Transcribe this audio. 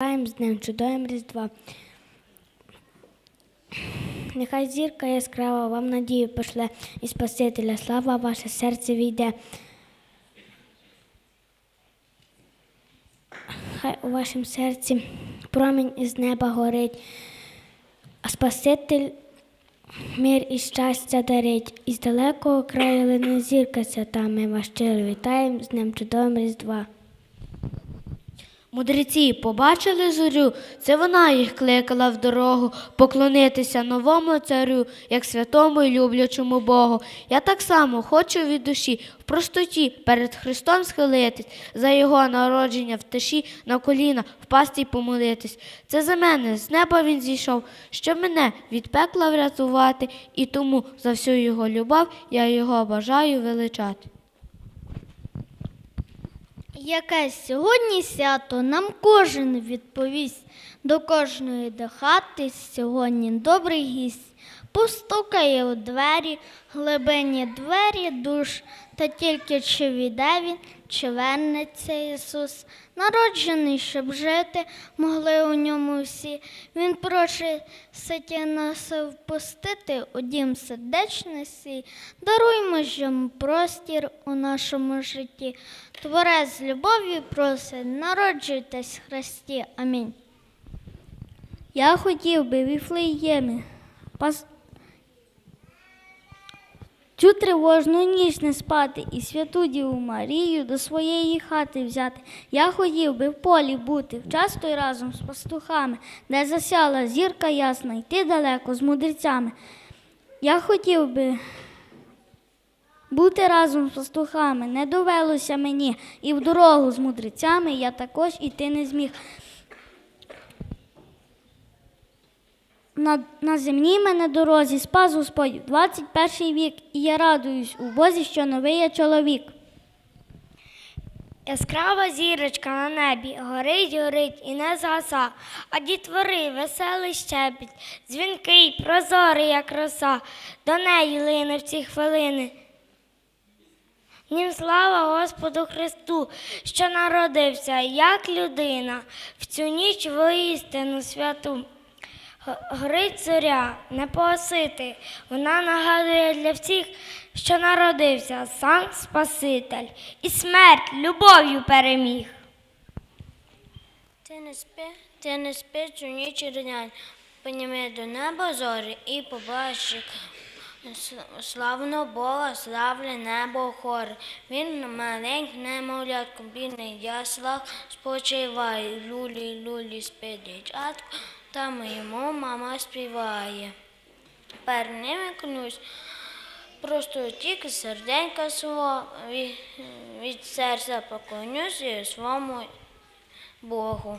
З Днем чудовим Різдва. Нехай зірка яскрава вам надію пошле і Спасителя, слава ваше серце війде. Хай у вашому серці промінь із неба горить, а Спаситель мир і щастя дарить. Із далекого краю лине зірка свята, ми вас щиро вітаємо з Днем чудовим Різдва. Мудреці побачили зорю, це вона їх кликала в дорогу поклонитися новому царю, як святому і люблячому Богу. Я так само хочу від душі в простоті перед Христом схилитись, за його народження в тиші на коліна впасти й помолитись. Це за мене з неба він зійшов, щоб мене від пекла врятувати, і тому за всю його любов я його бажаю величати. Яке сьогодні свято нам кожен відповість, до кожної до хати сьогодні добрий гість. Постукає у двері, глибині двері душ, та тільки чи війде він, чи вернеться Ісус, народжений, щоб жити, могли у ньому всі. Він просить нас впустити у дім сердечний свій, даруймо ж йому простір у нашому житті. Творець любов'ю просить, народжуйтесь в Христі. Амінь. Я хотів би в Іфлеємі пас... цю тривожну ніч не спати і святу Діву Марію до своєї хати взяти. Я хотів би в полі бути, вчасно й разом з пастухами, де засяла зірка ясна, йти далеко з мудрецями. Я хотів би бути разом з пастухами, не довелося мені, і в дорогу з мудрецями я також іти не зміг. На, на земній мене дорозі спас Господь 21 вік, і я радуюсь у Бозі, що новий я чоловік. Яскрава зірочка на небі горить, горить і не згаса, а дітвори веселий щебіт, дзвінкий, прозорий, як роса, до неї лине в ці хвилини. Нім слава Господу Христу, що народився як людина в цю ніч воістину святу. Г- Горить зоря, не погасити, вона нагадує для всіх, що народився сам Спаситель, і смерть любов'ю переміг. Ти не спи, ти не спи цю ніч і день, підніми до неба зорі і побачиш с- славного Бога, славне небо хори. Він маленький немовлятко, бідний яслах спочиває, лулі, лулі спить дитятко, там йому мама співає. Перед ними клянусь, просто тільки серденька свого від, серця поклонюсь своєму Богу.